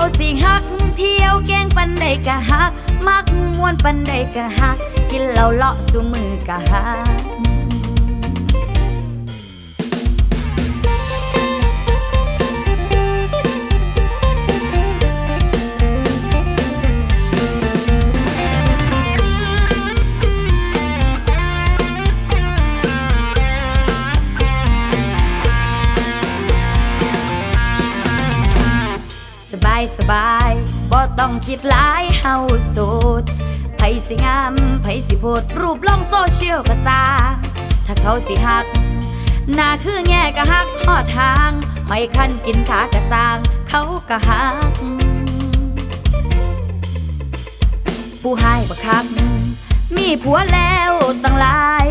เขาสิฮัก เที่ยวแกงปันใดกะฮัก มักมวนปันใดกะฮัก กินเหล้าเลาะสุมือกะฮักายสบายบ่ต้องคิดหลายเฮาโสดไผสิงามไผสิโพดรูปลงโซเชียลก็ซาถ้าเขาสิหักหน้าคือแง่ก็หักหอดทางไม่คันกินขากะสร้าง เขาก็หัก ผู้ให้บักคักมีผัวแล้วตั้งหลาย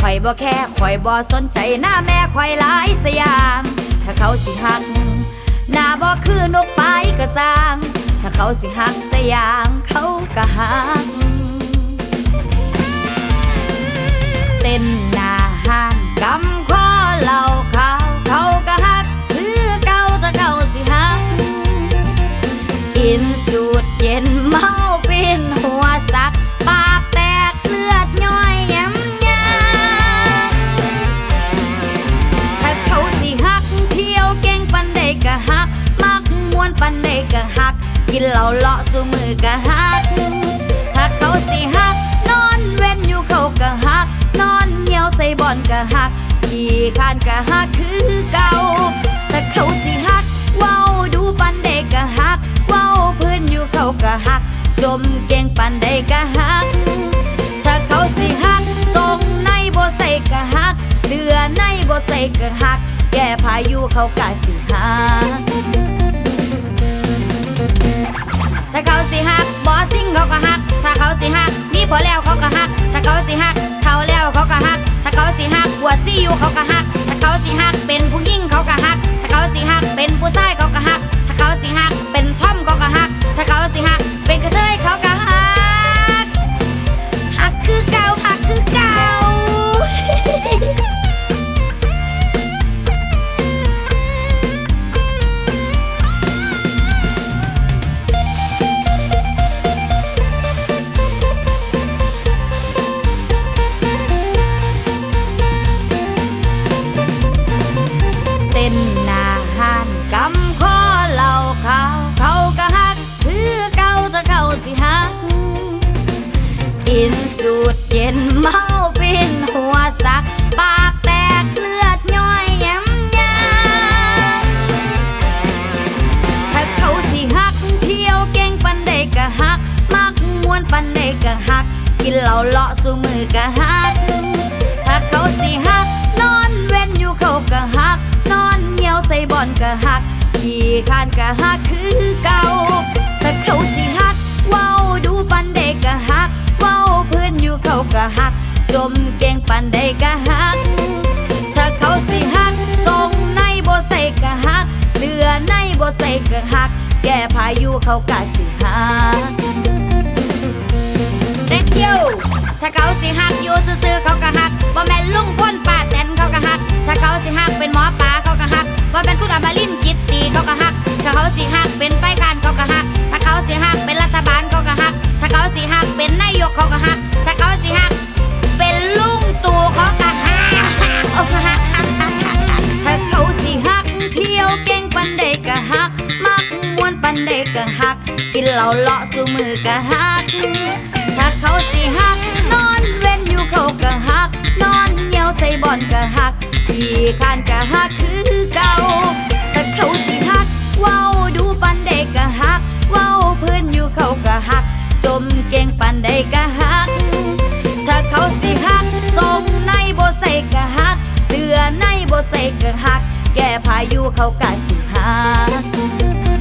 ข่อยบ่แค่ข่อยบ่สนใจหน้าแม่ข่อยหลายสยาม ถ้าเขาสิหัก หน้าบ่คือนกไปก็สร้าง ถ้าเขาสิหักสยางเขาก็หักเต้น เหล้าเลาะสู่มือก็หัก ถ้าเขาสิหัก นอนเว้นอยู่เขาก็หัก นอนเหี่ยวใส่บอนก็หักขี่คานก็หักคือเก่าถ้าเขาสิหักเว้าดูปันเด็กก็หัก เว้าพื้นอยู่เขาก็หัก จมเก่งปันใดก็หัก ถ้าเขาสิหักทรงในบ่ใส่ก็หัก เสื้อในบ่ใส่ก็หัก แก้พายุเขาก็สิหัก ถ้าเขาสิหักบอสิงเขาก็หัก ถ้าเขาสิหักมีพอแล้วเขาก็หัก ถ้าเขาสิหักเท่าแล้วเขาก็หัก ถ้าเขาสิหักปวดซี่อยู่เขาก็หัก ถ้าเขาสิหักเป็นผู้หญิงเขาก็หัก ถ้าเขาสิหักเป็นผู้ชายเขาก็หัก ถ้าเขาสิหักเป็นท่อมเขาก็หัก ถ้าเขาสิหักเป็นกระเทยเขาก็ กินสูตรเย็นเมาป็นหัวสัก ปากแตกเลือดย้อยย้ำยางถ้าเขาสิหักเที่ยวเก่งปันใดก็หัก มักมวนปันใดก็หัก กินเหล้าเลาะสู่มือก็หัก ถ้าเขาสิหัก นอนเว้นอยู่เขาก็หัก นอนเหี่ยวใส่บอนก็หัก ขี่คานก็หักคือเก่าถ้าเขาสิ เก่งปันใดก็หัก ถ้าเขาสิหักทรงในบ่ใส่ก็หัก เสื้อในบ่ใส่ก็หัก แก้พายุเขาก็สิหักเด็กยูถ้าเขาสิหักอยู่ซื่อๆเขาก็หักบ่แม่นลุงพ่นป้าแตนเขาก็หัก ถ้าเขาสิหักเป็นหมอปลาเขาก็หักบ่แม่นคุณอมรินทร์จิตตีเขาก็หัก ถ้าเขาสิหักเป็นไฟ เหล้าเลาะสู่มือก็หัก ถ้าเขาสิหัก นอนเว้นอยู่เขาก็หัก นอนเหี่ยวใส่บอนก็หักขี่คานก็หักคือเก่าถ้าเขาสิหัก เว้าดูปันใดก็หัก เว้าพื้นอยู่เขาก็หัก จมเก่งปันใดก็หัก ถ้าเขาสิหักทรงในบ่ใส่ก็หัก เสื้อในบ่ใส่ก็หัก แก้พายุเขาก็สิหัก